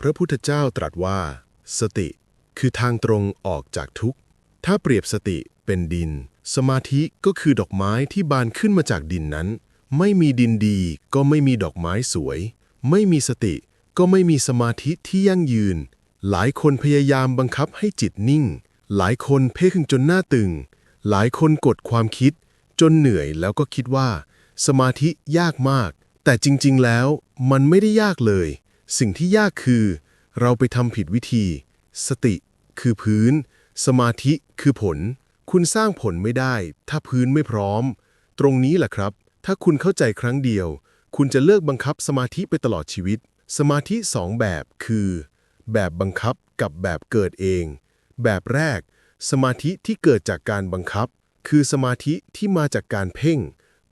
พระพุทธเจ้าตรัสว่า สติคือทางตรงออกจากทุกข์ ถ้าเปรียบสติเป็นดิน สมาธิก็คือดอกไม้ที่บานขึ้นมาจากดินนั้น ไม่มีดินดีก็ไม่มีดอกไม้สวย ไม่มีสติก็ไม่มีสมาธิที่ยั่งยืน หลายคนพยายามบังคับให้จิตนิ่ง หลายคนเพ่งจนหน้าตึง หลายคนกดความคิด จนเหนื่อยแล้วก็คิดว่า สมาธิยากมาก แต่จริง ๆ แล้วมันไม่ได้ยากเลย สิ่งที่ยากคือ เราไปทำผิดวิธี สติคือพื้น สมาธิคือผล คุณสร้างผลไม่ได้ ถ้าพื้นไม่พร้อม ตรงนี้แหละครับ ถ้าคุณเข้าใจครั้งเดียว คุณจะเลิกบังคับสมาธิไปตลอดชีวิต สมาธิสองแบบคือ แบบบังคับกับแบบเกิดเอง แบบแรก สมาธิที่เกิดจากการบังคับ คือสมาธิที่มาจากการเพ่ง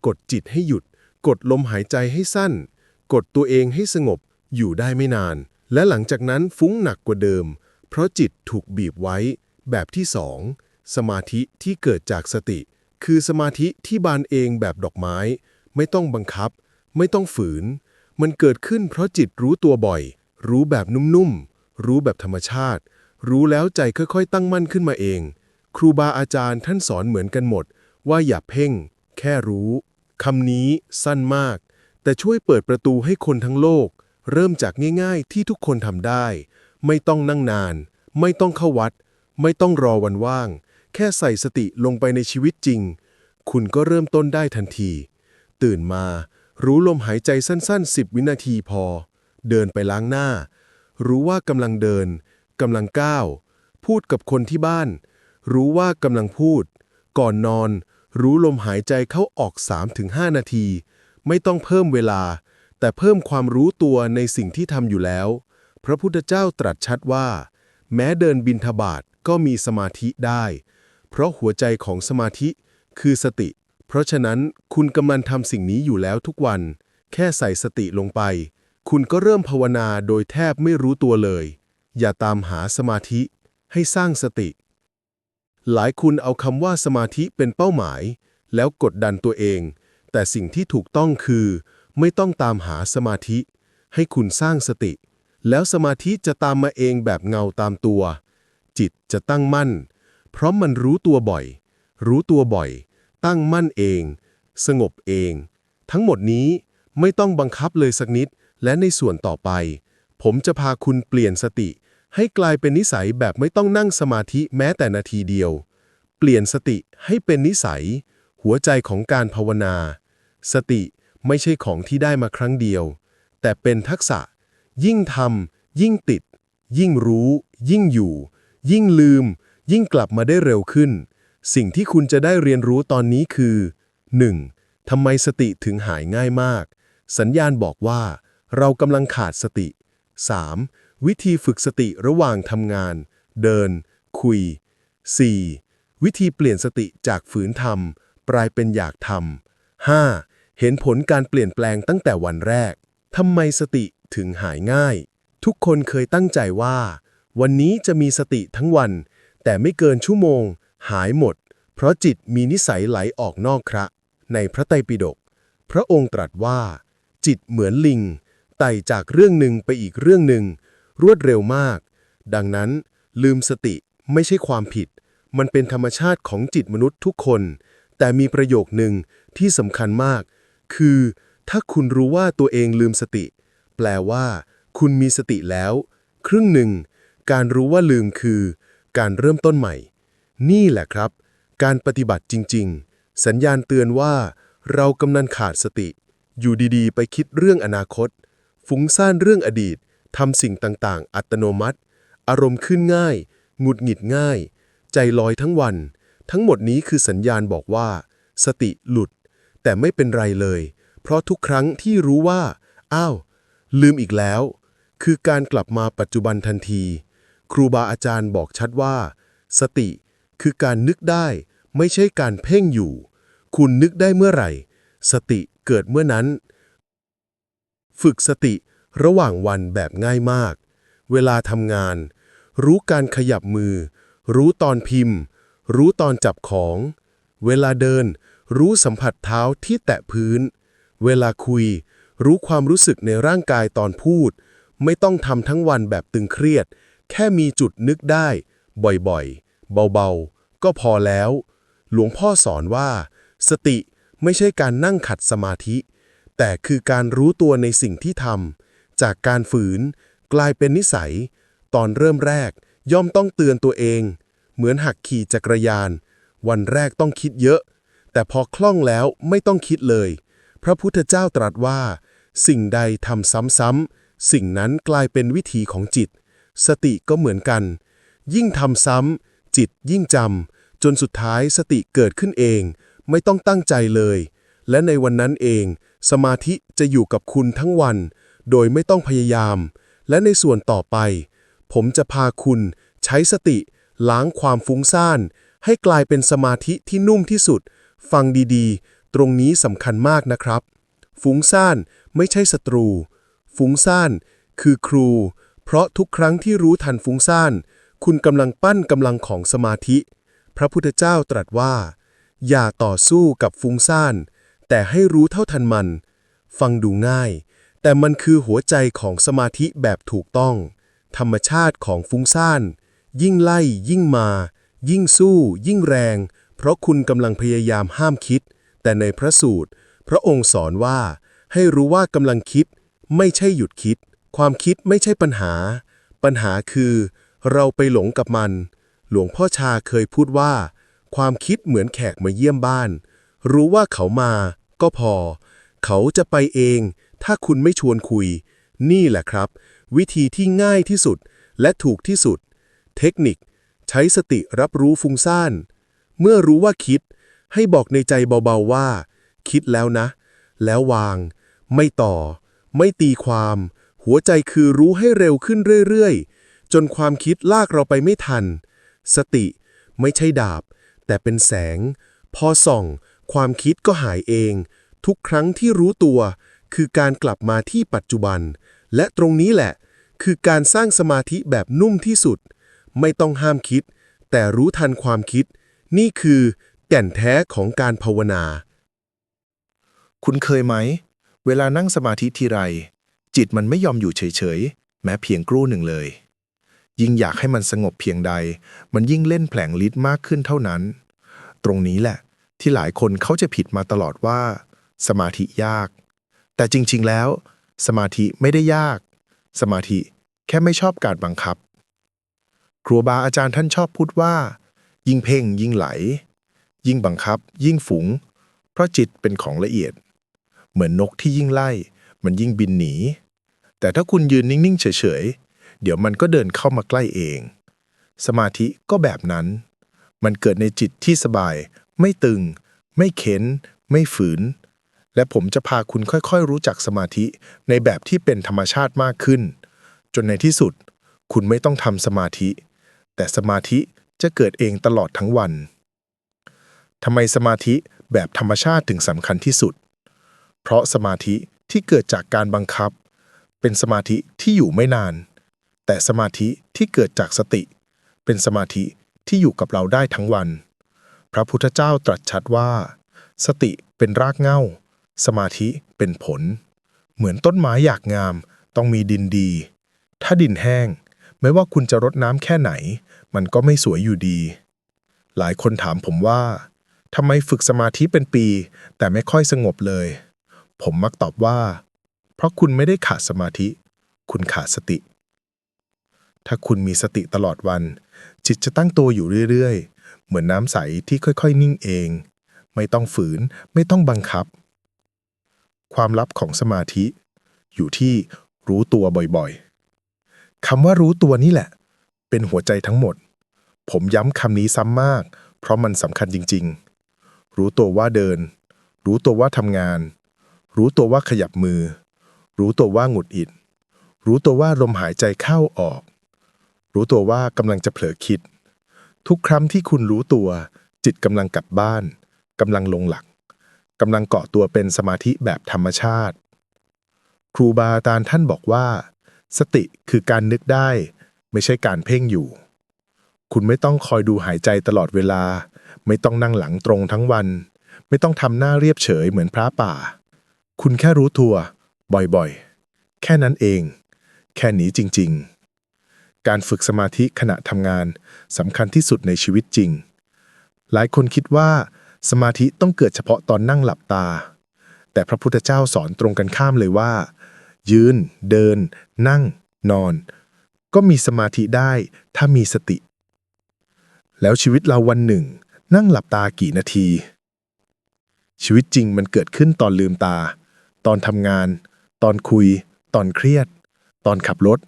กดจิตให้หยุด กดลมหายใจให้สั้น กดตัวเองให้สงบ อยู่ได้ไม่นาน และหลังจากนั้นฟุ้งหนักกว่าเดิม เพราะจิตถูกบีบไว้ แบบที่สองสมาธิที่เกิดจากสติ คือสมาธิที่บานเองแบบดอกไม้ ไม่ต้องบังคับ ไม่ต้องฝืน มันเกิดขึ้นเพราะจิตรู้ตัวบ่อย รู้แบบนุ่มๆ รู้แบบธรรมชาติ รู้แล้วใจค่อยๆ ตั้งมั่นขึ้นมาเอง ครูบาอาจารย์ท่านสอนเหมือนกันหมด ว่าอย่าเพ่ง แค่รู้คำนี้สั้นมาก แต่ช่วยเปิดประตูให้คนทั้งโลก เริ่มจากง่ายๆที่ทุกคนทำได้ ไม่ต้องนั่งนาน ไม่ต้องเข้าวัด ไม่ต้องรอวันว่าง แค่ใส่สติลงไปในชีวิตจริง คุณก็เริ่มต้นได้ทันที ตื่นมา รู้ลมหายใจสั้นๆ 10 วินาทีพอ เดินไปล้างหน้า รู้ว่ากำลังเดินกำลังก้าว พูดกับคนที่บ้าน รู้ว่ากำลังพูด ก่อนนอน รู้ลมหายใจเข้าออก 3-5 นาที ไม่ต้องเพิ่มเวลา แต่เพิ่มความรู้ตัวในสิ่งที่ทำอยู่แล้ว พระพุทธเจ้าตรัสชัดว่า แม้เดินบินทบาทก็มีสมาธิได้ เพราะหัวใจของสมาธิคือสติ เพราะฉะนั้นคุณกำลังทำสิ่งนี้อยู่แล้วทุกวัน แค่ใส่สติลงไป คุณก็เริ่มภาวนาโดยแทบไม่รู้ตัวเลย อย่าตามหาสมาธิให้สร้างสติ หลายคุณเอาคำว่าสมาธิเป็นเป้าหมาย แล้วกดดันตัวเอง แต่สิ่งที่ถูกต้องคือ ไม่ต้องตามหาสมาธิ ให้คุณสร้างสติ แล้วสมาธิจะตามมาเองแบบเงาตามตัว จิตจะตั้งมั่น เพราะมันรู้ตัวบ่อย รู้ตัวบ่อย ตั้งมั่นเอง สงบเอง ทั้งหมดนี้ไม่ต้องบังคับเลยสักนิด และในส่วนต่อไป ผมจะพาคุณเปลี่ยนสติ ให้กลายเป็นนิสัยแบบไม่ต้องนั่งสมาธิแม้แต่นาทีเดียว เปลี่ยนสติให้เป็นนิสัย หัวใจของการภาวนา สติ ไม่ใช่ของที่ได้มาครั้งเดียว แต่เป็นทักษะ ยิ่งทำยิ่งติด ยิ่งรู้ ยิ่งอยู่ ยิ่งลืม ยิ่งกลับมาได้เร็วขึ้น สิ่งที่คุณจะได้เรียนรู้ตอนนี้คือ 1. ทำไมสติถึงหายง่ายมาก สัญญาณบอกว่า เรากำลังขาดสติ 3. วิธีฝึกสติระหว่างทำงาน เดิน คุย 4. วิธีเปลี่ยนสติจากฝืนทำปลายเป็นอยากทำ 5. เห็นผลการเปลี่ยนแปลงตั้งแต่วันแรก ทำไมสติถึงหายง่าย ทุกคนเคยตั้งใจว่า วันนี้จะมีสติทั้งวัน แต่ไม่เกินชั่วโมง หายหมด เพราะจิตมีนิสัยไหลออกนอกคระ ในพระไตรปิฎก พระองค์ตรัสว่า จิตเหมือนลิง ไต่จากเรื่องหนึ่งไปอีกเรื่องหนึ่ง รวดเร็วมาก ดังนั้น ลืมสติไม่ใช่ความผิด มันเป็นธรรมชาติของจิตมนุษย์ทุกคน แต่มีประโยคหนึ่งที่สำคัญมาก คือ ถ้าคุณรู้ว่าตัวเองลืมสติ แปลว่า คุณมีสติแล้ว ครึ่งหนึ่ง การรู้ว่าลืมคือ การเริ่มต้นใหม่ นี่แหละครับ การปฏิบัติจริง ๆ สัญญาณเตือนว่า เรากำลังขาดสติ อยู่ดีๆ ไปคิดเรื่องอนาคต ฟุ้งซ่านเรื่องอดีตทำสิ่งต่างๆ อัตโนมัติ อารมณ์ขึ้นง่าย หงุดหงิดง่าย ใจลอยทั้งวัน ทั้งหมดนี้คือสัญญาณบอกว่า สติหลุด แต่ไม่เป็นไรเลย เพราะทุกครั้งที่รู้ว่า อ้าว ลืมอีกแล้ว คือการกลับมาปัจจุบันทันที ครูบาอาจารย์บอกชัดว่า สติคือการนึกได้ไม่ใช่การเพ่งอยู่ คุณนึกได้เมื่อไหร่ สติเกิดเมื่อนั้น ฝึกสติระหว่างวันแบบง่ายมาก เวลาทำงาน รู้การขยับมือ รู้ตอนพิมพ์ รู้ตอนจับของ เวลาเดิน รู้สัมผัสเท้าที่แตะพื้น เวลาคุย รู้ความรู้สึกในร่างกายตอนพูด ไม่ต้องทำทั้งวันแบบตึงเครียด แค่มีจุดนึกได้ บ่อยๆ เบาๆ ก็พอแล้ว หลวงพ่อสอนว่า สติไม่ใช่การนั่งขัดสมาธิ แต่คือการรู้ตัวในสิ่งที่ทำจากการฝืน กลายเป็นนิสัย ตอนเริ่มแรกย่อมต้องเตือนตัวเอง เหมือนหักขี่จักรยาน วันแรกต้องคิดเยอะ แต่พอคล่องแล้วไม่ต้องคิดเลย พระพุทธเจ้าตรัสว่า สิ่งใดทำซ้ำๆสิ่งนั้นกลายเป็นวิธีของจิต สติก็เหมือนกัน ยิ่งทำซ้ำจิตยิ่งจำจนสุดท้ายสติเกิดขึ้นเอง ไม่ต้องตั้งใจเลย และในวันนั้นเอง สมาธิจะอยู่กับคุณทั้งวัน โดยไม่ต้องพยายาม และในส่วนต่อไป ผมจะพาคุณใช้สติล้างความฟุ้งซ่านให้กลายเป็นสมาธิที่นุ่มที่สุด ฟังดีๆ ตรงนี้สำคัญมากนะครับ ฟุ้งซ่านไม่ใช่ศัตรู ฟุ้งซ่านคือครู เพราะทุกครั้งที่รู้ทันฟุ้งซ่าน คุณกำลังปั้นกำลังของสมาธิ พระพุทธเจ้าตรัสว่า อย่าต่อสู้กับฟุ้งซ่าน แต่ให้รู้เท่าทันมัน ฟังดูง่าย แต่มันคือหัวใจของสมาธิแบบถูกต้อง ธรรมชาติของฟุ้งซ่าน ยิ่งไล่ยิ่งมา ยิ่งสู้ ยิ่งแรง เพราะคุณกำลังพยายามห้ามคิด แต่ในพระสูตร พระองค์สอนว่า ให้รู้ว่ากำลังคิด ไม่ใช่หยุดคิด ความคิดไม่ใช่ปัญหา ปัญหาคือ เราไปหลงกับมัน หลวงพ่อชาเคยพูดว่า ความคิดเหมือนแขกมาเยี่ยมบ้าน รู้ว่าเขามาก็พอ เขาจะไปเอง ถ้าคุณไม่ชวนคุย นี่แหละครับ วิธีที่ง่ายที่สุดและถูกที่สุด เทคนิค ใช้สติรับรู้ฟุ้งซ่าน เมื่อรู้ว่าคิด ให้บอกในใจเบาๆว่า คิดแล้วนะ แล้ววาง ไม่ต่อ ไม่ตีความ หัวใจคือรู้ให้เร็วขึ้นเรื่อยๆ จนความคิดลากเราไปไม่ทัน สติไม่ใช่ดาบ แต่เป็นแสง พอส่อง ความคิดก็หายเอง ทุกครั้งที่รู้ตัว คือการกลับมาที่ปัจจุบัน และตรงนี้แหละ คือการสร้างสมาธิแบบนุ่มที่สุด ไม่ต้องห้ามคิด แต่รู้ทันความคิด นี่คือแก่นแท้ของการภาวนา คุณเคยไหม เวลานั่งสมาธิทีไร จิตมันไม่ยอมอยู่เฉยๆ แม้เพียงครู่หนึ่งเลย ยิ่งอยากให้มันสงบเพียงใด มันยิ่งเล่นแผลงฤทธิ์มากขึ้นเท่านั้น ตรงนี้แหละ ที่หลายคนเขาจะผิดมาตลอดว่า สมาธิยาก แต่จริงๆแล้ว สมาธิไม่ได้ยาก สมาธิแค่ไม่ชอบการบังคับ ครูบาอาจารย์ท่านชอบพูดว่า ยิ่งเพ่งยิ่งไหล ยิ่งบังคับ ยิ่งฝูง เพราะจิตเป็นของละเอียด เหมือนนกที่ยิ่งไล่ มันยิ่งบินหนี แต่ถ้าคุณยืนนิ่งๆ เฉยๆ เดี๋ยวมันก็เดินเข้ามาใกล้เอง สมาธิก็แบบนั้น มันเกิดในจิตที่สบาย ไม่ตึง ไม่เข็น ไม่ฝืน และผมจะพาคุณค่อยๆ รู้จักสมาธิในแบบที่เป็นธรรมชาติมากขึ้น จนในที่สุด คุณไม่ต้องทำสมาธิ แต่สมาธิ จะเกิดเองตลอดทั้งวันทำไมสมาธิแบบธรรมชาติถึงสำคัญที่สุด เพราะสมาธิที่เกิดจากการบังคับ เป็นสมาธิที่อยู่ไม่นาน แต่สมาธิที่เกิดจากสติ เป็นสมาธิที่อยู่กับเราได้ทั้งวัน พระพุทธเจ้าตรัสชัดว่า สติเป็นรากเหง้า สมาธิเป็นผล เหมือนต้นไม้อยากงามต้องมีดินดี ถ้าดินแห้ง ไม่ว่าคุณจะรดน้ำแค่ไหน มันก็ไม่สวยอยู่ดี หลายคนถามผมว่าทำไมฝึกสมาธิเป็นปี แต่ไม่ค่อยสงบเลย ผมมักตอบว่า เพราะคุณไม่ได้ขาดสมาธิ คุณขาดสติ ถ้าคุณมีสติตลอดวัน จิตจะตั้งตัวอยู่เรื่อยๆ เหมือนน้ำใสที่ค่อยๆ นิ่งเอง ไม่ต้องฝืน ไม่ต้องบังคับ ความลับของสมาธิ อยู่ที่รู้ตัวบ่อยๆคำว่ารู้ตัวนี่แหละ เป็นหัวใจทั้งหมด ผมย้ำคำนี้ซ้ำมาก เพราะมันสำคัญจริง ๆ รู้ตัวว่าเดิน รู้ตัวว่าทำงาน รู้ตัวว่าขยับมือ รู้ตัวว่าหงุดหงิด รู้ตัวว่าลมหายใจเข้าออก รู้ตัวว่ากำลังจะเผลอคิด ทุกครั้งที่คุณรู้ตัว จิตกำลังกลับบ้านกำลังลงหลักกำลังเกาะตัวเป็นสมาธิแบบธรรมชาติ ครูบาอาจารย์ท่านบอกว่า สติคือการนึกได้ ไม่ใช่การเพ่งอยู่ คุณไม่ต้องคอยดูหายใจตลอดเวลา ไม่ต้องนั่งหลังตรงทั้งวัน ไม่ต้องทำหน้าเรียบเฉยเหมือนพระป่า คุณแค่รู้ตัว บ่อยๆ แค่นั้นเอง แค่นี้จริง ๆ การฝึกสมาธิขณะทำงานสำคัญที่สุดในชีวิตจริง หลายคนคิดว่า สมาธิต้องเกิดเฉพาะตอนนั่งหลับตา แต่พระพุทธเจ้าสอนตรงกันข้ามเลยว่า ยืน เดิน นั่ง นอน ก็มีสมาธิได้ถ้ามีสติ แล้วชีวิตเราวันหนึ่ง นั่งหลับตากี่นาที ชีวิตจริงมันเกิดขึ้นตอนลืมตา ตอนทำงาน ตอนคุย ตอนเครียด ตอนขับรถ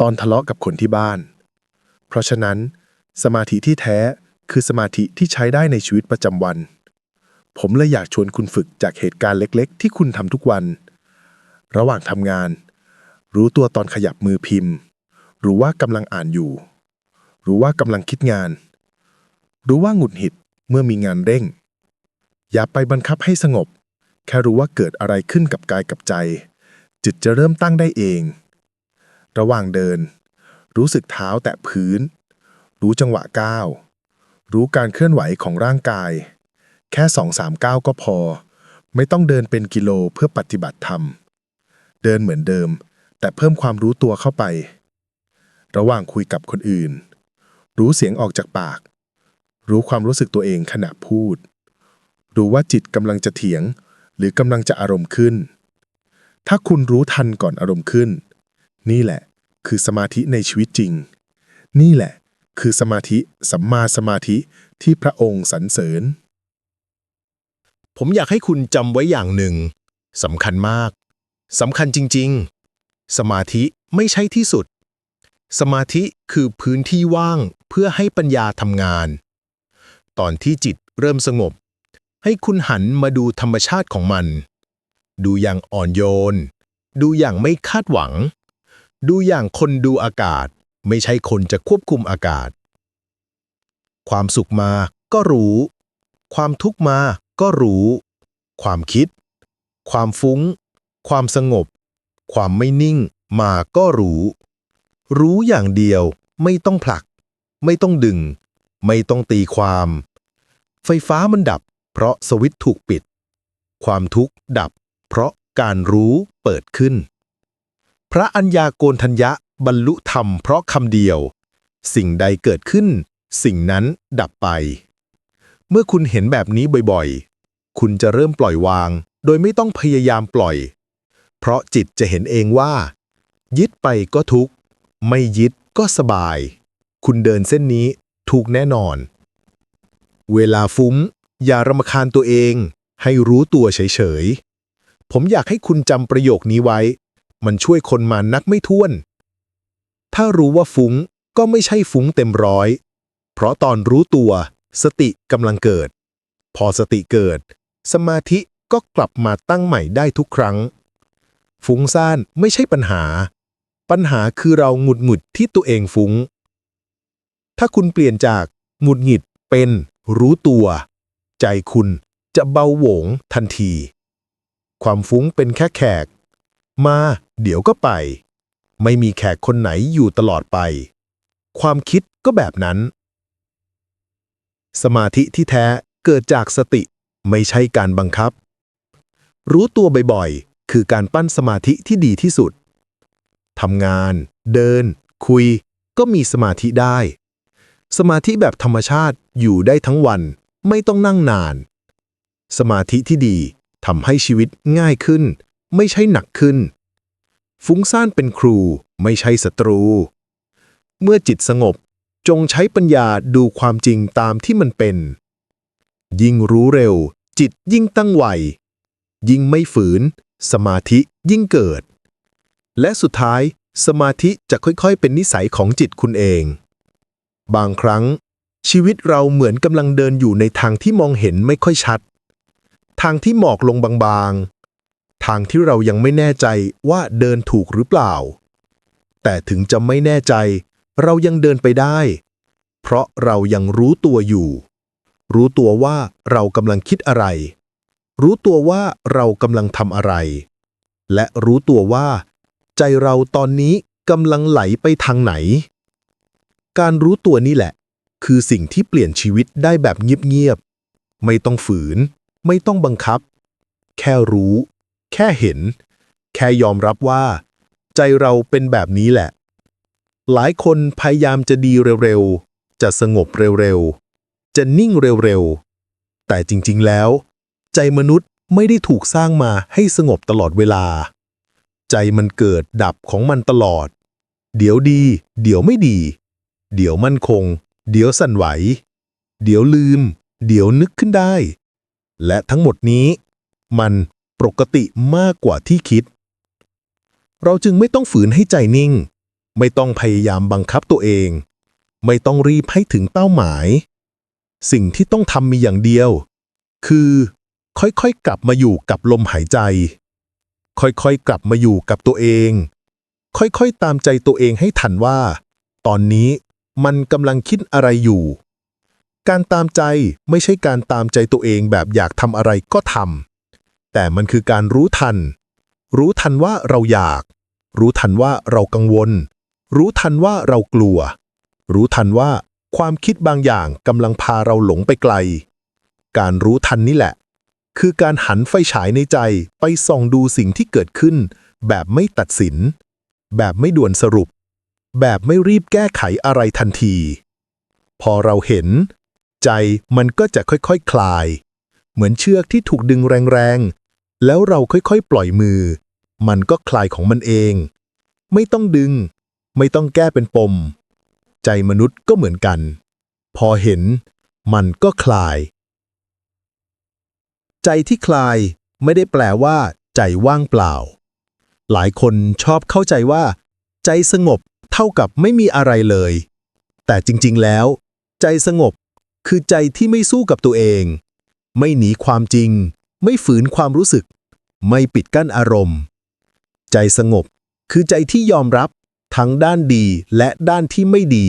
ตอนทะเลาะกับคนที่บ้าน เพราะฉะนั้น สมาธิที่แท้คือสมาธิที่ใช้ได้ในชีวิตประจำวัน ผมเลยอยากชวนคุณฝึกจากเหตุการณ์เล็กๆ ที่คุณทำทุกวัน ระหว่างทำงาน รู้ตัวตอนขยับมือพิมพ์ รู้ว่ากำลังอ่านอยู่ รู้ว่ากำลังคิดงาน รู้ว่าหงุดหงิดเมื่อมีงานเร่ง อย่าไปบังคับให้สงบ แค่รู้ว่าเกิดอะไรขึ้นกับกายกับใจ จิตจะเริ่มตั้งได้เอง ระหว่างเดิน รู้สึกเท้าแตะพื้น รู้จังหวะก้าว รู้การเคลื่อนไหวของร่างกาย แค่สองสามก้าวก็พอ ไม่ต้องเดินเป็นกิโลเพื่อปฏิบัติธรรม เดินเหมือนเดิม แต่เพิ่มความรู้ตัวเข้าไป ระหว่างคุยกับคนอื่น รู้เสียงออกจากปาก รู้ความรู้สึกตัวเองขณะพูด รู้ว่าจิตกำลังจะเถียง หรือกำลังจะอารมณ์ขึ้น ถ้าคุณรู้ทันก่อนอารมณ์ขึ้น นี่แหละคือสมาธิในชีวิตจริง นี่แหละคือสมาธิสัมมาสมาธิที่พระองค์สรรเสริญ ผมอยากให้คุณจำไว้อย่างหนึ่งสำคัญมากสำคัญจริง ๆ สมาธิไม่ใช่ที่สุด สมาธิคือพื้นที่ว่างเพื่อให้ปัญญาทำงาน ตอนที่จิตเริ่มสงบ ให้คุณหันมาดูธรรมชาติของมัน ดูอย่างอ่อนโยน ดูอย่างไม่คาดหวัง ดูอย่างคนดูอากาศ ไม่ใช่คนจะควบคุมอากาศ ความสุขมาก็รู้ ความทุกข์มาก็รู้ ความคิด ความฟุ้ง ความสงบ ความไม่นิ่งมาก็รู้ รู้อย่างเดียวไม่ต้องผลัก ไม่ต้องดึง ไม่ต้องตีความ ไฟฟ้ามันดับ เพราะสวิตช์ถูกปิด ความทุกข์ดับ เพราะการรู้เปิดขึ้น พระัญญาโกณทัญญะบรรลุธรรมเพราะคำเดียว สิ่งใดเกิดขึ้น สิ่งนั้นดับไป เมื่อคุณเห็นแบบนี้บ่อยๆ คุณจะเริ่มปล่อยวาง โดยไม่ต้องพยายามปล่อย เพราะจิตจะเห็นเองว่า ยึดไปก็ทุกข์ ไม่ยึดก็สบาย คุณเดินเส้นนี้ถูกแน่นอน เวลาฟุ้งอย่ารำคาญตัวเอง ให้รู้ตัวเฉยๆ ผมอยากให้คุณจำประโยคนี้ไว้ มันช่วยคนมานักไม่ถ้วน ถ้ารู้ว่าฟุ้งก็ไม่ใช่ฟุ้งเต็มร้อย เพราะตอนรู้ตัว สติกำลังเกิด พอสติเกิด สมาธิก็กลับมาตั้งใหม่ได้ทุกครั้ง ฟุ้งซ่านไม่ใช่ปัญหา ปัญหาคือเราหงุดหงิดที่ตัวเองฟุ้ง ถ้าคุณเปลี่ยนจากหงุดหงิดเป็นรู้ตัว ใจคุณจะเบาโหวงทันที ความฟุ้งเป็นแค่แขก มาเดี๋ยวก็ไป ไม่มีแขกคนไหนอยู่ตลอดไป ความคิดก็แบบนั้น สมาธิที่แท้เกิดจากสติไม่ใช่การบังคับ รู้ตัวบ่อยๆ คือการปั้นสมาธิที่ดีที่สุด ทำงาน เดิน คุย ก็มีสมาธิได้ สมาธิแบบธรรมชาติอยู่ได้ทั้งวัน ไม่ต้องนั่งนาน สมาธิที่ดีทำให้ชีวิตง่ายขึ้น ไม่ใช่หนักขึ้น ฟุ้งซ่านเป็นครูไม่ใช่ศัตรู เมื่อจิตสงบจงใช้ปัญญาดูความจริงตามที่มันเป็น ยิ่งรู้เร็ว จิตยิ่งตั้งไวยิ่งไม่ฝืน สมาธิยิ่งเกิด และสุดท้ายสมาธิจะค่อยๆ เป็นนิสัยของจิตคุณเอง บางครั้ง ชีวิตเราเหมือนกำลังเดินอยู่ในทางที่มองเห็นไม่ค่อยชัด ทางที่หมอกลงบางๆ ทางที่เรายังไม่แน่ใจว่าเดินถูกหรือเปล่า แต่ถึงจะไม่แน่ใจ เรายังเดินไปได้ เพราะเรายังรู้ตัวอยู่ รู้ตัวว่าเรากำลังคิดอะไร รู้ตัวว่าเรากำลังทำอะไร และรู้ตัวว่า ใจเราตอนนี้กำลังไหลไปทางไหน การรู้ตัวนี่แหละ คือสิ่งที่เปลี่ยนชีวิตได้แบบเงียบๆ ไม่ต้องฝืน ไม่ต้องบังคับ แค่รู้ แค่เห็น แค่ยอมรับว่า ใจเราเป็นแบบนี้แหละ หลายคนพยายามจะดีเร็วๆ จะสงบเร็วๆ จะนิ่งเร็วๆ แต่จริงๆแล้ว ใจมนุษย์ไม่ได้ถูกสร้างมาให้สงบตลอดเวลา ใจมันเกิดดับของมันตลอด เดี๋ยวดี เดี๋ยวไม่ดี เดี๋ยวมั่นคง เดี๋ยวสั่นไหว เดี๋ยวลืม เดี๋ยวนึกขึ้นได้ และทั้งหมดนี้ มันปกติมากกว่าที่คิด เราจึงไม่ต้องฝืนให้ใจนิ่ง ไม่ต้องพยายามบังคับตัวเอง ไม่ต้องรีบให้ถึงเป้าหมาย สิ่งที่ต้องทำมีอย่างเดียว คือ ค่อยๆกลับมาอยู่กับลมหายใจ ค่อยๆ กลับมาอยู่กับตัวเอง ค่อยๆ ตามใจตัวเองให้ทันว่า ตอนนี้มันกำลังคิดอะไรอยู่ การตามใจไม่ใช่การตามใจตัวเองแบบอยากทำอะไรก็ทำแต่มันคือการรู้ทัน รู้ทันว่าเราอยาก รู้ทันว่าเรากังวล รู้ทันว่าเรากลัว รู้ทันว่าความคิดบางอย่างกำลังพาเราหลงไปไกล การรู้ทันนี่แหละ คือการหันไฟฉายในใจไปส่องดูสิ่งที่เกิดขึ้น แบบไม่ตัดสิน แบบไม่ด่วนสรุป แบบไม่รีบแก้ไขอะไรทันที พอเราเห็น ใจมันก็จะค่อยๆคคลาย เหมือนเชือกที่ถูกดึงแรงๆ แล้วเราค่อยๆ ปล่อยมือ มันก็คลายของมันเอง ไม่ต้องดึง ไม่ต้องแก้เป็นปม ใจมนุษย์ก็เหมือนกัน พอเห็น มันก็คลาย ใจที่คลายไม่ได้แปลว่า ใจว่างเปล่า หลายคนชอบเข้าใจว่า ใจสงบเท่ากับไม่มีอะไรเลย แต่จริงๆแล้ว ใจสงบคือใจที่ไม่สู้กับตัวเอง ไม่หนีความจริง ไม่ฝืนความรู้สึก ไม่ปิดกั้นอารมณ์ ใจสงบคือใจที่ยอมรับทั้งด้านดีและด้านที่ไม่ดี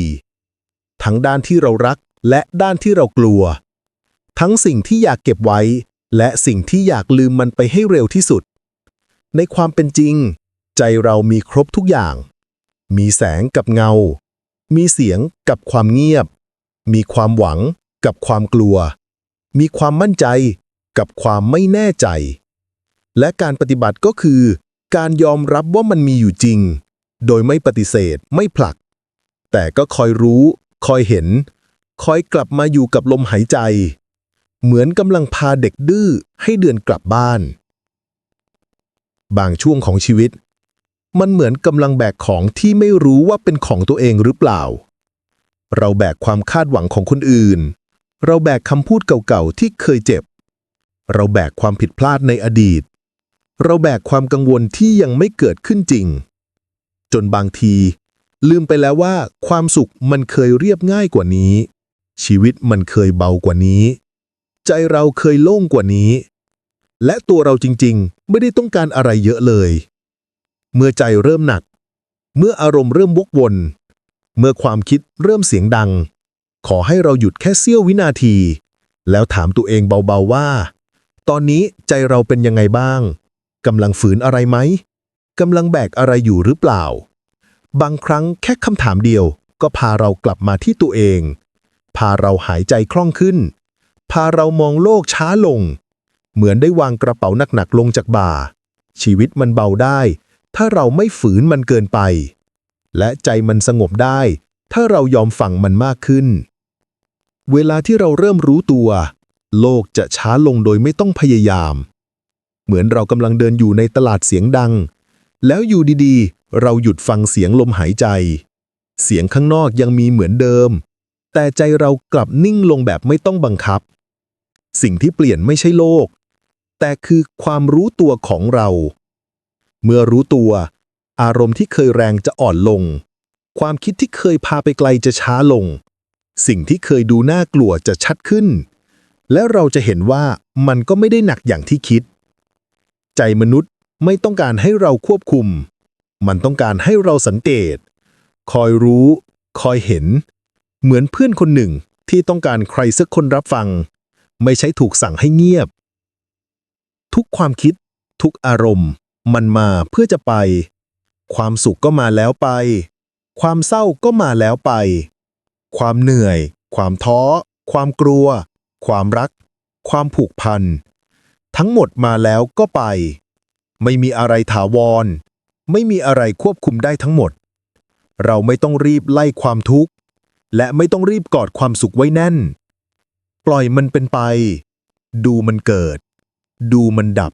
ทั้งด้านที่เรารักและด้านที่เรากลัว ทั้งสิ่งที่อยากเก็บไว้ และสิ่งที่อยากลืมมันไปให้เร็วที่สุด ในความเป็นจริง ใจเรามีครบทุกอย่าง มีแสงกับเงา มีเสียงกับความเงียบ มีความหวังกับความกลัว มีความมั่นใจกับความไม่แน่ใจ และการปฏิบัติก็คือ การยอมรับว่ามันมีอยู่จริง โดยไม่ปฏิเสธไม่ผลัก แต่ก็คอยรู้ คอยเห็น คอยกลับมาอยู่กับลมหายใจ เหมือนกำลังพาเด็กดื้อให้เดินกลับบ้าน บางช่วงของชีวิต มันเหมือนกำลังแบกของที่ไม่รู้ว่าเป็นของตัวเองหรือเปล่า เราแบกความคาดหวังของคนอื่น เราแบกคำพูดเก่าๆที่เคยเจ็บ เราแบกความผิดพลาดในอดีต เราแบกความกังวลที่ยังไม่เกิดขึ้นจริง จนบางที ลืมไปแล้วว่า ความสุขมันเคยเรียบง่ายกว่านี้ ชีวิตมันเคยเบากว่านี้ ใจเราเคยโล่งกว่านี้ และตัวเราจริงๆ ไม่ได้ต้องการอะไรเยอะเลย เมื่อใจเริ่มหนัก เมื่ออารมณ์เริ่มวกวน เมื่อความคิดเริ่มเสียงดัง ขอให้เราหยุดแค่เสี้ยววินาที แล้วถามตัวเองเบาๆว่า ตอนนี้ใจเราเป็นยังไงบ้างกำลังฝืนอะไรไหมกำลังแบกอะไรอยู่หรือเปล่า บางครั้งแค่คำถามเดียว ก็พาเรากลับมาที่ตัวเอง พาเราหายใจคล่องขึ้น พาเรามองโลกช้าลง เหมือนได้วางกระเป๋าหนักๆลงจากบ่า ชีวิตมันเบาได้ ถ้าเราไม่ฝืนมันเกินไป และใจมันสงบได้ ถ้าเรายอมฟังมันมากขึ้น เวลาที่เราเริ่มรู้ตัว โลกจะช้าลงโดยไม่ต้องพยายาม เหมือนเรากำลังเดินอยู่ในตลาดเสียงดัง แล้วอยู่ดีๆ เราหยุดฟังเสียงลมหายใจ เสียงข้างนอกยังมีเหมือนเดิม แต่ใจเรากลับนิ่งลงแบบไม่ต้องบังคับ สิ่งที่เปลี่ยนไม่ใช่โลก แต่คือความรู้ตัวของเรา เมื่อรู้ตัว อารมณ์ที่เคยแรงจะอ่อนลง ความคิดที่เคยพาไปไกลจะช้าลง สิ่งที่เคยดูน่ากลัวจะชัดขึ้น และเราจะเห็นว่ามันก็ไม่ได้หนักอย่างที่คิด ใจมนุษย์ไม่ต้องการให้เราควบคุม มันต้องการให้เราสังเกต คอยรู้ คอยเห็น เหมือนเพื่อนคนหนึ่งที่ต้องการใครสักคนรับฟัง ไม่ใช่ถูกสั่งให้เงียบ ทุกความคิด ทุกอารมณ์ มันมาเพื่อจะไป ความสุขก็มาแล้วไป ความเศร้าก็มาแล้วไป ความเหนื่อย ความท้อ ความกลัว ความรัก ความผูกพัน ทั้งหมดมาแล้วก็ไป ไม่มีอะไรถาวร ไม่มีอะไรควบคุมได้ทั้งหมด เราไม่ต้องรีบไล่ความทุกข์ และไม่ต้องรีบกอดความสุขไว้แน่น ปล่อยมันเป็นไป ดูมันเกิด ดูมันดับ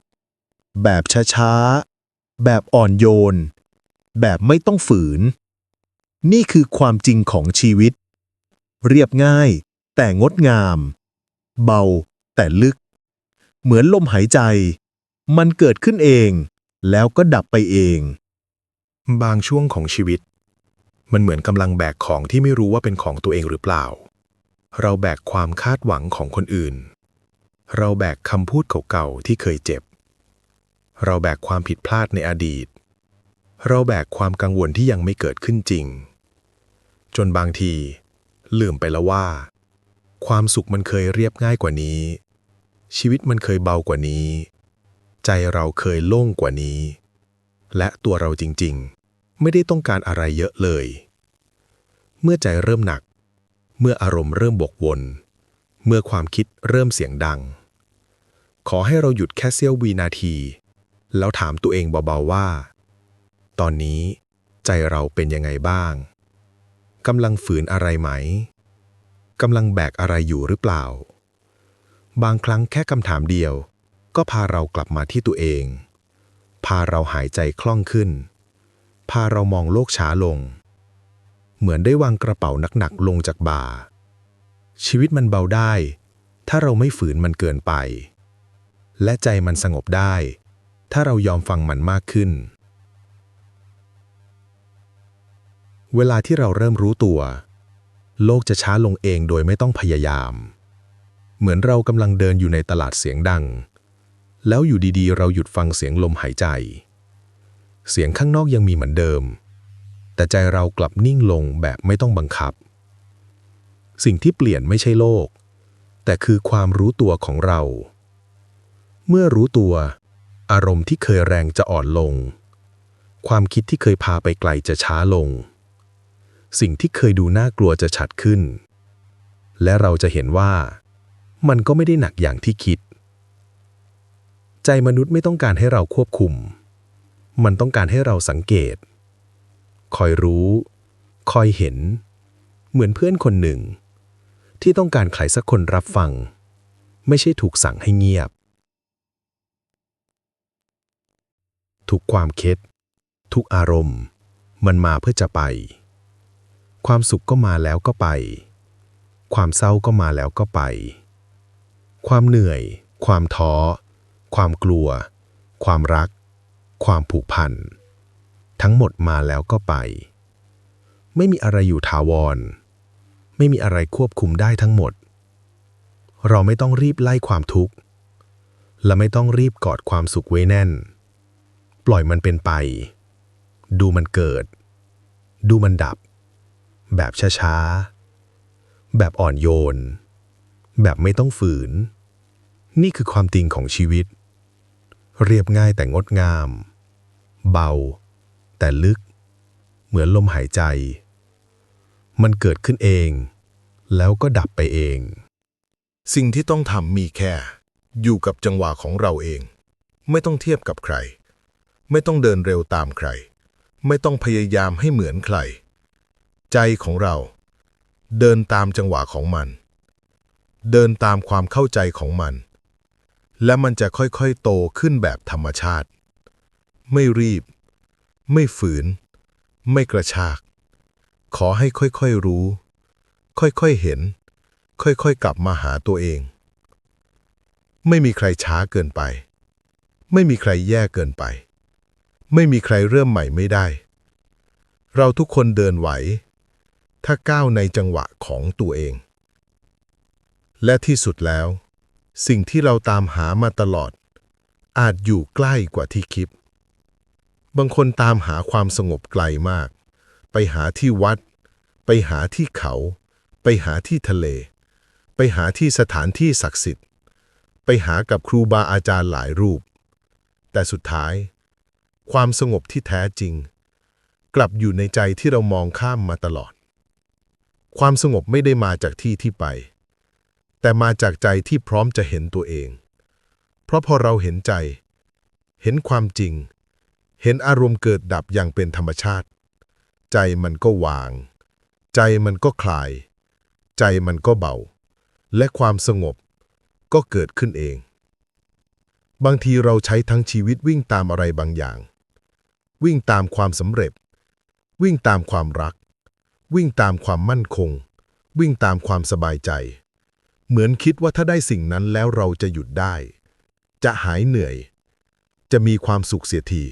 แบบช้าๆ แบบอ่อนโยน แบบไม่ต้องฝืน นี่คือความจริงของชีวิต เรียบง่ายแต่งดงาม เบาแต่ลึก เหมือนลมหายใจ มันเกิดขึ้นเอง แล้วก็ดับไปเอง บางช่วงของชีวิต มันเหมือนกำลังแบกของที่ไม่รู้ว่าเป็นของตัวเองหรือเปล่า เราแบกความคาดหวังของคนอื่น เราแบกคำพูดเก่าๆที่เคยเจ็บ เราแบกความผิดพลาดในอดีต เราแบกความกังวลที่ยังไม่เกิดขึ้นจริง จนบางที ลืมไปแล้วว่า ความสุขมันเคยเรียบง่ายกว่านี้ ชีวิตมันเคยเบากว่านี้ ใจเราเคยโล่งกว่านี้ และตัวเราจริงๆ ไม่ได้ต้องการอะไรเยอะเลย เมื่อใจเริ่มหนัก เมื่ออารมณ์เริ่มบกวน เมื่อความคิดเริ่มเสียงดัง ขอให้เราหยุดแค่เสี้ยววินาที แล้วถามตัวเองเบาๆว่า ตอนนี้ใจเราเป็นยังไงบ้างกำลังฝืนอะไรไหมกำลังแบกอะไรอยู่หรือเปล่า บางครั้งแค่คำถามเดียว ก็พาเรากลับมาที่ตัวเอง พาเราหายใจคล่องขึ้น พาเรามองโลกช้าลง เหมือนได้วางกระเป๋าหนักๆลงจากบ่า ชีวิตมันเบาได้ ถ้าเราไม่ฝืนมันเกินไป และใจมันสงบได้ ถ้าเรายอมฟังมันมากขึ้น เวลาที่เราเริ่มรู้ตัว โลกจะช้าลงเองโดยไม่ต้องพยายาม เหมือนเรากำลังเดินอยู่ในตลาดเสียงดัง แล้วอยู่ดีๆ เราหยุดฟังเสียงลมหายใจ เสียงข้างนอกยังมีเหมือนเดิม แต่ใจเรากลับนิ่งลงแบบไม่ต้องบังคับ สิ่งที่เปลี่ยนไม่ใช่โลก แต่คือความรู้ตัวของเรา เมื่อรู้ตัว อารมณ์ที่เคยแรงจะอ่อนลง ความคิดที่เคยพาไปไกลจะช้าลง สิ่งที่เคยดูน่ากลัวจะชัดขึ้น และเราจะเห็นว่า มันก็ไม่ได้หนักอย่างที่คิด ใจมนุษย์ไม่ต้องการให้เราควบคุม มันต้องการให้เราสังเกต คอยรู้ คอยเห็น เหมือนเพื่อนคนหนึ่ง ที่ต้องการใครสักคนรับฟัง ไม่ใช่ถูกสั่งให้เงียบ ทุกความค็ดทุกอารมณ์ มันมาเพื่อจะไป ความสุขก็มาแล้วก็ไป ความเศร้าก็มาแล้วก็ไป ความเหนื่อย ความท้อ ความกลัว ความรัก ความผูกพัน ทั้งหมดมาแล้วก็ไป ไม่มีอะไรอยู่ถาวร ไม่มีอะไรควบคุมได้ทั้งหมด เราไม่ต้องรีบไล่ความทุกข์ และไม่ต้องรีบกอดความสุขไว้แน่น ปล่อยมันเป็นไป ดูมันเกิด ดูมันดับ แบบช้าๆ แบบอ่อนโยน แบบไม่ต้องฝืน นี่คือความจริงของชีวิต เรียบง่ายแต่งดงาม เบา แต่ลึก เหมือนลมหายใจ มันเกิดขึ้นเอง แล้วก็ดับไปเอง สิ่งที่ต้องทำมีแค่ อยู่กับจังหวะของเราเอง ไม่ต้องเทียบกับใคร ไม่ต้องเดินเร็วตามใคร ไม่ต้องพยายามให้เหมือนใคร ใจของเรา เดินตามจังหวะของมัน เดินตามความเข้าใจของมัน และมันจะค่อยๆโตขึ้นแบบธรรมชาติ ไม่รีบ ไม่ฝืน ไม่กระชาก ขอให้ค่อยๆรู้ ค่อยๆเห็น ค่อยๆกลับมาหาตัวเอง ไม่มีใครช้าเกินไป ไม่มีใครแย่เกินไป ไม่มีใครเริ่มใหม่ไม่ได้ เราทุกคนเดินไหว ถ้าก้าวในจังหวะของตัวเอง และที่สุดแล้ว สิ่งที่เราตามหามาตลอด อาจอยู่ใกล้กว่าที่คิด บางคนตามหาความสงบไกลมาก ไปหาที่วัด ไปหาที่เขา ไปหาที่ทะเล ไปหาที่สถานที่ศักดิ์สิทธิ์ ไปหากับครูบาอาจารย์หลายรูป แต่สุดท้าย ความสงบที่แท้จริง กลับอยู่ในใจที่เรามองข้ามมาตลอด ความสงบไม่ได้มาจากที่ที่ไป แต่มาจากใจที่พร้อมจะเห็นตัวเอง เพราะพอเราเห็นใจ เห็นความจริง เห็นอารมณ์เกิดดับอย่างเป็นธรรมชาติ ใจมันก็วาง ใจมันก็คลาย ใจมันก็เบา และความสงบก็เกิดขึ้นเอง บางทีเราใช้ทั้งชีวิตวิ่งตามอะไรบางอย่าง วิ่งตามความสำเร็จ วิ่งตามความรัก วิ่งตามความมั่นคง วิ่งตามความสบายใจ เหมือนคิดว่าถ้าได้สิ่งนั้นแล้วเราจะหยุดได้ จะหายเหนื่อย จะมีความสุขเสียที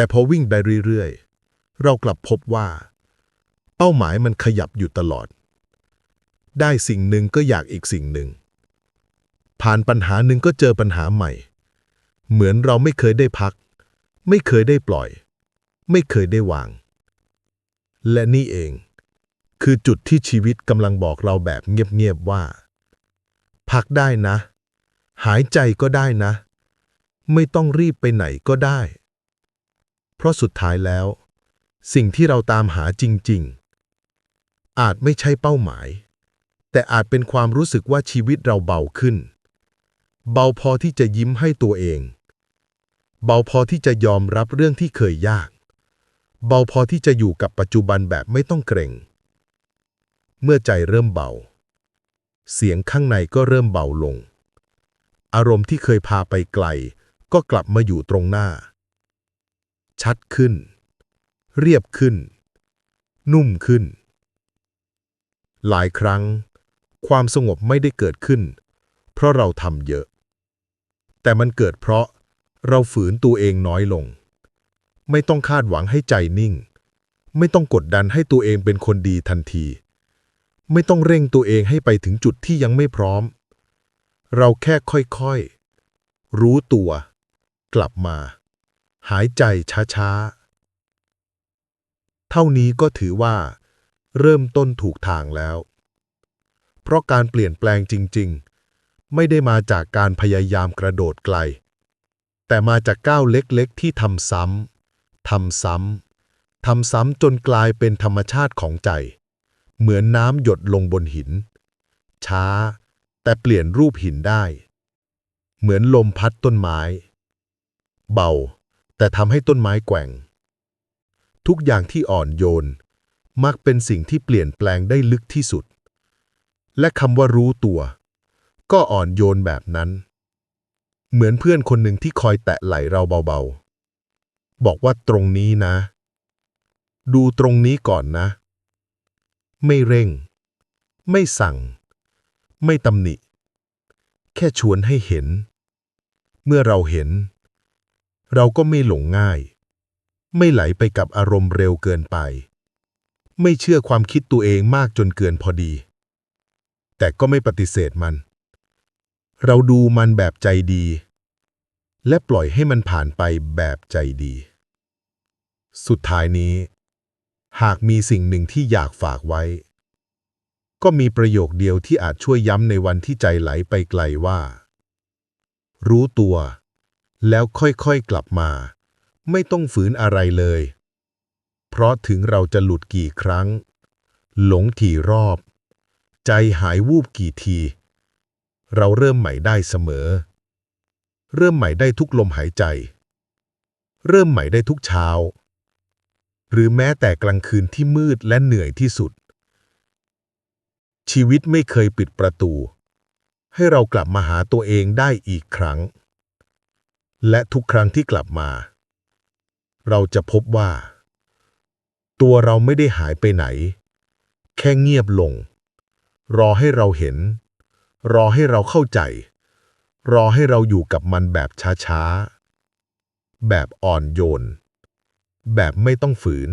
แต่พอวิ่งไปเรื่อยๆ เรากลับพบว่า เป้าหมายมันขยับอยู่ตลอด ได้สิ่งหนึ่งก็อยากอีกสิ่งหนึ่ง ผ่านปัญหาหนึ่งก็เจอปัญหาใหม่ เหมือนเราไม่เคยได้พัก ไม่เคยได้ปล่อย ไม่เคยได้วาง และนี่เอง คือจุดที่ชีวิตกำลังบอกเราแบบเงียบๆว่า พักได้นะ หายใจก็ได้นะ ไม่ต้องรีบไปไหนก็ได้ เพราะสุดท้ายแล้ว สิ่งที่เราตามหาจริง ๆ อาจไม่ใช่เป้าหมาย แต่อาจเป็นความรู้สึกว่าชีวิตเราเบาขึ้น เบาพอที่จะยิ้มให้ตัวเอง เบาพอที่จะยอมรับเรื่องที่เคยยาก เบาพอที่จะอยู่กับปัจจุบันแบบไม่ต้องเกรงเมื่อใจเริ่มเบา เสียงข้างในก็เริ่มเบาลง อารมณ์ที่เคยพาไปไกล ก็กลับมาอยู่ตรงหน้า ชัดขึ้น เรียบขึ้น นุ่มขึ้น หลายครั้ง ความสงบไม่ได้เกิดขึ้น เพราะเราทำเยอะ แต่มันเกิดเพราะเราฝืนตัวเองน้อยลง ไม่ต้องคาดหวังให้ใจนิ่ง ไม่ต้องกดดันให้ตัวเองเป็นคนดีทันที ไม่ต้องเร่งตัวเองให้ไปถึงจุดที่ยังไม่พร้อม เราแค่ค่อยๆ รู้ตัว กลับมา หายใจช้าๆ เท่านี้ก็ถือว่า เริ่มต้นถูกทางแล้ว เพราะการเปลี่ยนแปลงจริง ๆ ไม่ได้มาจากการพยายามกระโดดไกล แต่มาจากก้าวเล็กๆ ที่ทำซ้ำทำซ้ำทำซ้ำจนกลายเป็นธรรมชาติของใจ เหมือนน้ำหยดลงบนหิน ช้า แต่เปลี่ยนรูปหินได้ เหมือนลมพัดต้นไม้ เบา แต่ทำให้ต้นไม้แกว่ง ทุกอย่างที่อ่อนโยน มักเป็นสิ่งที่เปลี่ยนแปลงได้ลึกที่สุด และคำว่ารู้ตัว ก็อ่อนโยนแบบนั้น เหมือนเพื่อนคนหนึ่งที่คอยแตะไหล่เราเบาๆ บอกว่าตรงนี้นะ ดูตรงนี้ก่อนนะ ไม่เร่ง ไม่สั่ง ไม่ตำหนิ แค่ชวนให้เห็น เมื่อเราเห็น เราก็ไม่หลงง่าย ไม่ไหลไปกับอารมณ์เร็วเกินไป ไม่เชื่อความคิดตัวเองมากจนเกินพอดี แต่ก็ไม่ปฏิเสธมัน เราดูมันแบบใจดี และปล่อยให้มันผ่านไปแบบใจดี สุดท้ายนี้ หากมีสิ่งหนึ่งที่อยากฝากไว้ ก็มีประโยคเดียวที่อาจช่วยย้ำในวันที่ใจไหลไปไกลว่า รู้ตัว แล้วค่อยๆกลับมา ไม่ต้องฝืนอะไรเลย เพราะถึงเราจะหลุดกี่ครั้ง หลงกี่รอบ ใจหายวูบกี่ที เราเริ่มใหม่ได้เสมอ เริ่มใหม่ได้ทุกลมหายใจ เริ่มใหม่ได้ทุกเช้า หรือแม้แต่กลางคืนที่มืดและเหนื่อยที่สุด ชีวิตไม่เคยปิดประตู ให้เรากลับมาหาตัวเองได้อีกครั้ง และทุกครั้งที่กลับมา เราจะพบว่า ตัวเราไม่ได้หายไปไหน แค่เงียบลง รอให้เราเห็น รอให้เราเข้าใจ รอให้เราอยู่กับมันแบบช้าๆ แบบอ่อนโยน แบบไม่ต้องฝืน